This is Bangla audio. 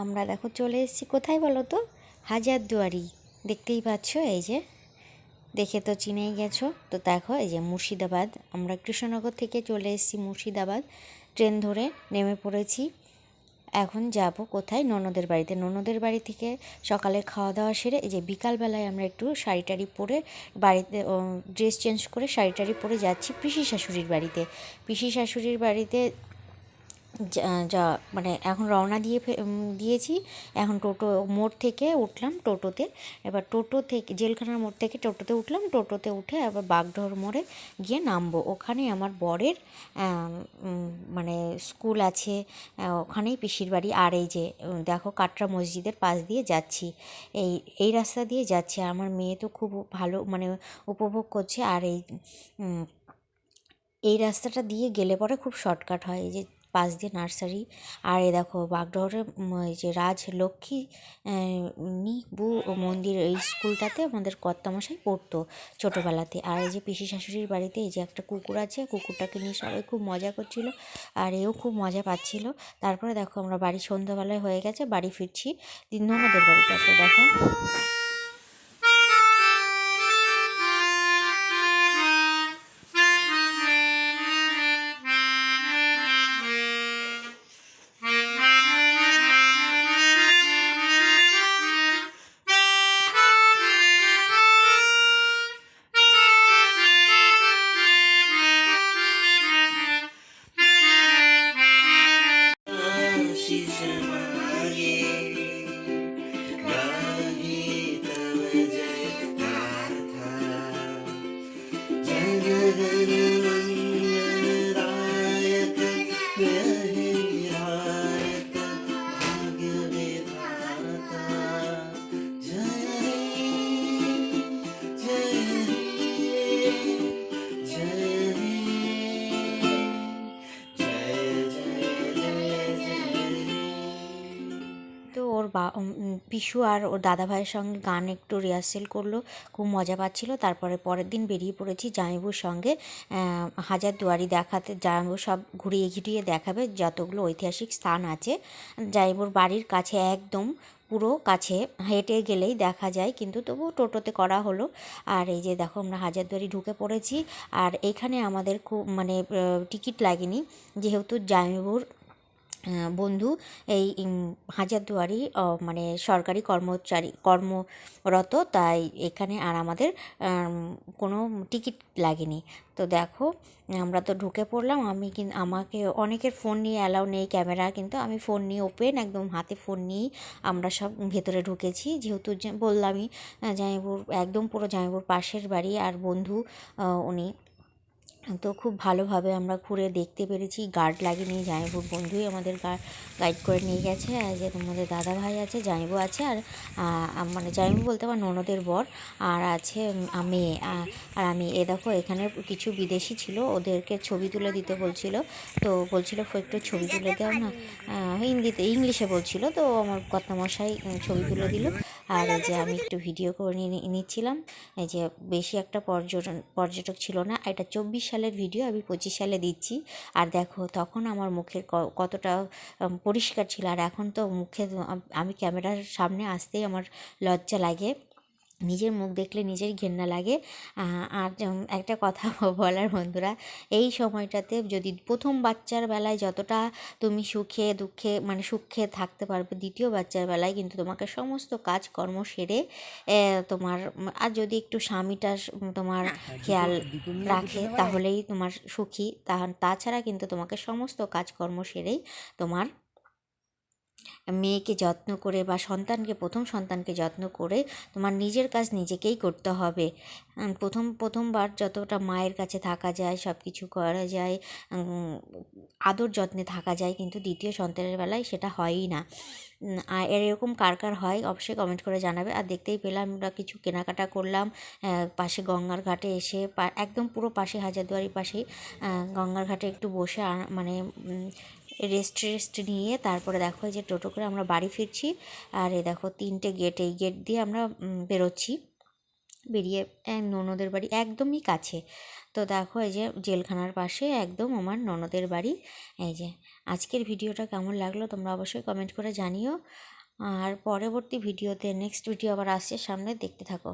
আমরা দেখো চলে এসেছি। কোথায় বলো তো? হাজারদুয়ারি। দেখতেই পাচ্ছ এই যে, দেখে তো চিনেই গেছো। তো দেখো এই যে মুর্শিদাবাদ। আমরা কৃষ্ণনগর থেকে চলে এসেছি মুর্শিদাবাদ। ট্রেন ধরে নেমে পড়েছি। এখন যাব কোথায়? ননদের বাড়িতে। ননদের বাড়ি থেকে সকালে খাওয়া দাওয়া সেরে এই যে বিকালবেলায় আমরা একটু শাড়ি টাড়ি পরে বাড়িতে ড্রেস চেঞ্জ করে শাড়ি টাড়ি পরে যাচ্ছি পিসি শাশুড়ির বাড়িতে। পিসি শাশুড়ির বাড়িতে যা মানে এখন রওনা দিয়ে দিয়েছি। এখন টোটো মোড় থেকে উঠলাম টোটোতে। এবার টোটো থেকে, জেলখানার মোড় থেকে টোটোতে উঠলাম। টোটোতে উঠে আবার বাগডোর মোড়ে গিয়ে নামবো। ওখানে আমার বরের মানে স্কুল আছে ওখানেই পিসির বাড়ি। আর এই যে দেখো কাটরা মসজিদের পাশ দিয়ে যাচ্ছি। এই এই রাস্তা দিয়ে যাচ্ছি। আমার মেয়ে তো খুব ভালো মানে উপভোগ করছে। আর এই এই রাস্তাটা দিয়ে গেলে পরে খুব শর্টকাট হয়। এই যে পাশ দিয়ে নার্সারি। আর এ দেখো বাগডোরে এই যে রাজলক্ষ্মী নিবু মন্দির এই স্কুলটাতে আমাদের কর্তামশাই পড়তো ছোটোবেলাতে। আর এই যে পিসি শাশুড়ির বাড়িতে এই যে একটা কুকুর আছে, কুকুরটাকে নিয়ে সবাই খুব মজা করছিল আর এও খুব মজা পাচ্ছিল। তারপরে দেখো আমরা বাড়ি সন্ধ্যাবেলায় হয়ে গেছে, বাড়ি ফিরছি। দিনধনাদের বাড়িতে তো দেখো। বা পিসু আর ওর দাদা ভাইয়ের সঙ্গে গান একটু রিহার্সেল করল খুব মজা পাচ্ছিল। তারপরে পরের দিন বেরিয়ে পড়েছি জামাইবুর সঙ্গে। হাজারদুয়ারি দেখাতে জামাইবু সব ঘুরিয়ে ঘিরিয়ে দেখাবে যতগুলো ঐতিহাসিক স্থান আছে। জামাইবুর বাড়ির কাছে একদম পুরো কাছে হেঁটে গেলেই দেখা যায় কিন্তু তবু টোটোতে করা হলো। আর এই যে দেখো আমরা হাজারদুয়ারি ঢুকে পড়েছি। আর এখানে আমাদের খুব মানে টিকিট লাগেনি। যেহেতু জামাইবুর আহ, বন্ধু, এই হাজারদুয়ারি মানে সরকারি কর্মচারী, কর্মরত, তাই এখানে আর আমাদের কোনো টিকিট লাগেনি। তো দেখো, আমরা তো ঢুকে পড়লাম, আমি কিন্তু আমাকে অনেকের ফোন নিয়ে অ্যালাউ নেই, ক্যামেরা কিন্তু আমি ফোন নিয়ে ওপেন, একদম হাতে ফোন নিয়েই আমরা সব ভেতরে ঢুকেছি। যেহেতু বললামই জামাইবাবুর একদম পুরো জামাইবাবুর পাশের বাড়ি, আর বন্ধু উনি তো খুব ভালোভাবে আমরা ঘুরে দেখতে পেরেছি। গার্ড লাগিয়ে নিয়ে জামাইবুর বন্ধুই আমাদের গাইড করে নিয়ে গেছে। আর যে তোমাদের দাদা ভাই আছে জামাইবু আছে আর মানে জামাইবু বলতে আমার ননদের বর আর আছে আমি আর আমি এ দেখো এখানে কিছু বিদেশি ছিল ওদেরকে ছবি তুলে দিতে বলছিল। তো বলছিল "ফো, একটু ছবি তুলে দাও না। হিন্দিতে ইংলিশে বলছিল তো আমার কর্তামশাই ছবি তুলে দিল। আর এই যে আমি একটু ভিডিও করে নিয়ে নিচ্ছিলাম। এই যে বেশি একটা পর্যটন পর্যটক ছিল না এটা চব্বিশ সালের ভিডিও আমি পঁচিশ সালে দিচ্ছি। আর দেখো তখন আমার মুখের ক- কতটা পরিষ্কার ছিল। আর এখন তো মুখে আমি ক্যামেরার সামনে আসতেই আমার লজ্জা লাগে। নিজের মুখ দেখলে নিজের ঘেন্না লাগে। আর যেমন একটা কথা বলার বন্ধুরা এই সময়টাতে যদি প্রথম বাচ্চার বেলায় যতটা তুমি সুখে দুঃখে মানে সুখে থাকতে পারবে দ্বিতীয় বাচ্চার বেলায় কিন্তু তোমাকে সমস্ত কাজকর্ম সেরে তোমার আর যদি একটু স্বামীটা তোমার খেয়াল রাখে তাহলেই তোমার সুখী। তা তাছাড়া কিন্তু তোমাকে সমস্ত কাজকর্ম সেরেই তোমার মেয়েকে যত্ন করে বা সন্তানকে, প্রথম সন্তানকে যত্ন করে তোমার নিজের কাজ নিজেকেই করতে হবে। প্রথম, প্রথমবার যতটা মায়ের কাছে থাকা যায় সব কিছু করা যায় আদর যত্নে থাকা যায়, কিন্তু দ্বিতীয় সন্তানের বেলায় সেটা হয়ই না। আর এরকম কার কার হয় অবশ্যই কমেন্ট করে জানাবে। আর দেখতেই পেলাম আমরা কিছু কেনাকাটা করলাম পাশে গঙ্গার ঘাটে এসে একদম পুরো পাশে হাজারদুয়ারির পাশে গঙ্গার ঘাটে একটু বসে মানে রেস্ট রেস্ট নিয়ে তারপরে দেখো এই যে টোটো করে আমরা বাড়ি ফিরছি। আর এই দেখো তিনটে গেট এই গেট দিয়ে আমরা বেরোচ্ছি। বেরিয়ে ননদের বাড়ি একদমই কাছে। তো দেখো এই যে জেলখানার পাশে একদম আমার ননদের বাড়ি। এই যে আজকের ভিডিওটা কেমন লাগল তোমরা অবশ্যই কমেন্ট করে জানিও। আর পরবর্তী ভিডিওতে নেক্সট ভিডিও আবার আসছে, সামনে দেখতে থাকো।